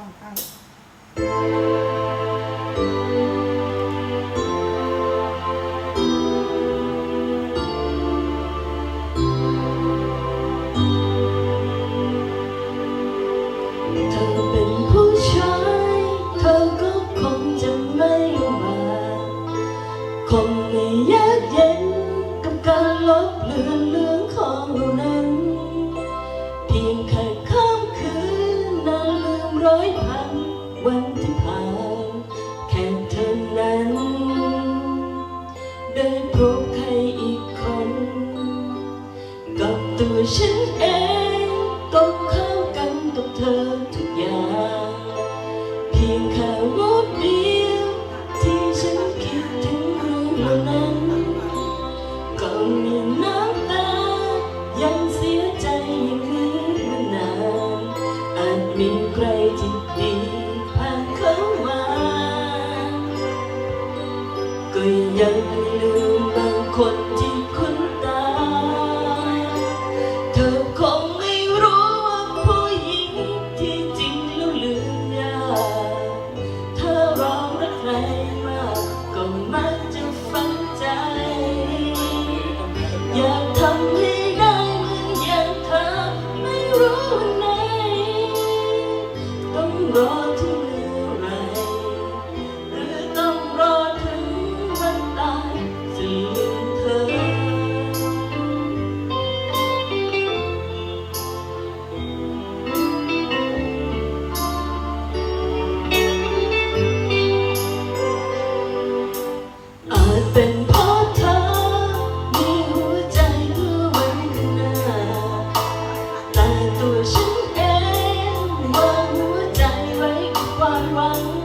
บางอันเธอเป็นผู้ชายเธอก็คงจะไม่มาคงไม่ยากเย็นกับการลบเลือนเรื่อง ร้อยพันวันที่ผ่านแค่เธอนั้น ได้พบใครอีกคน กับตัวฉันเองก็เข้ากันกับเธอทุกอย่าง เพียงแค่วูบเดียวที่ฉันคิดถึงเรื่องนั้น ก็ยังลืมบางคนที่คุ้น หวัง